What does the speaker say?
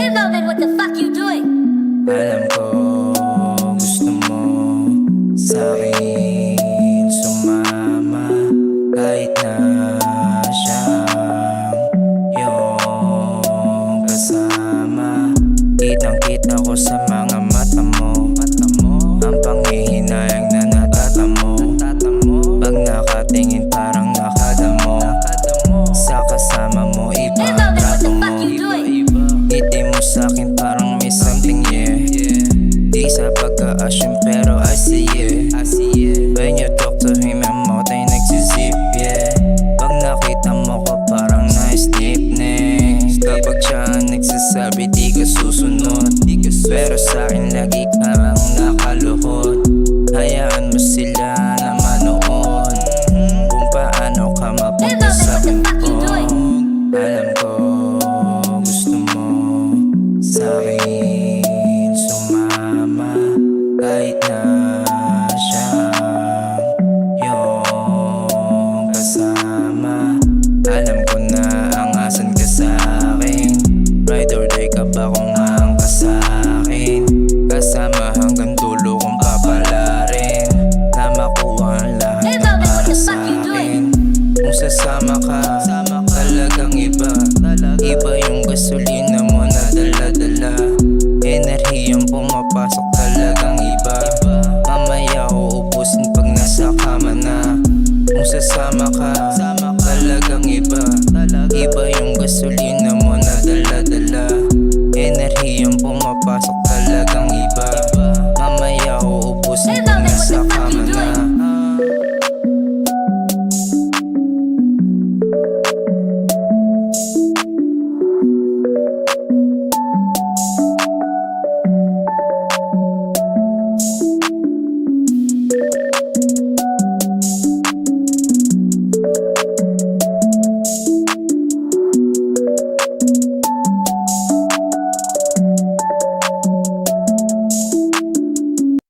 Bilbo, man, what the fuck you doing? Alam ko, gusto mo sa akin sumama kahit na siyang kasama. Kitang kita ko sa mga akin parang may something yeah. Di sa pagka-assume pero I see it. When you talk to him ang motay nagsisip yeah. Pag nakita mo ko parang na-snip next Kapag siya nagsasabi di ka susunod. Pero sa akin lagi parang nakaloko. Kahit na papasok talagang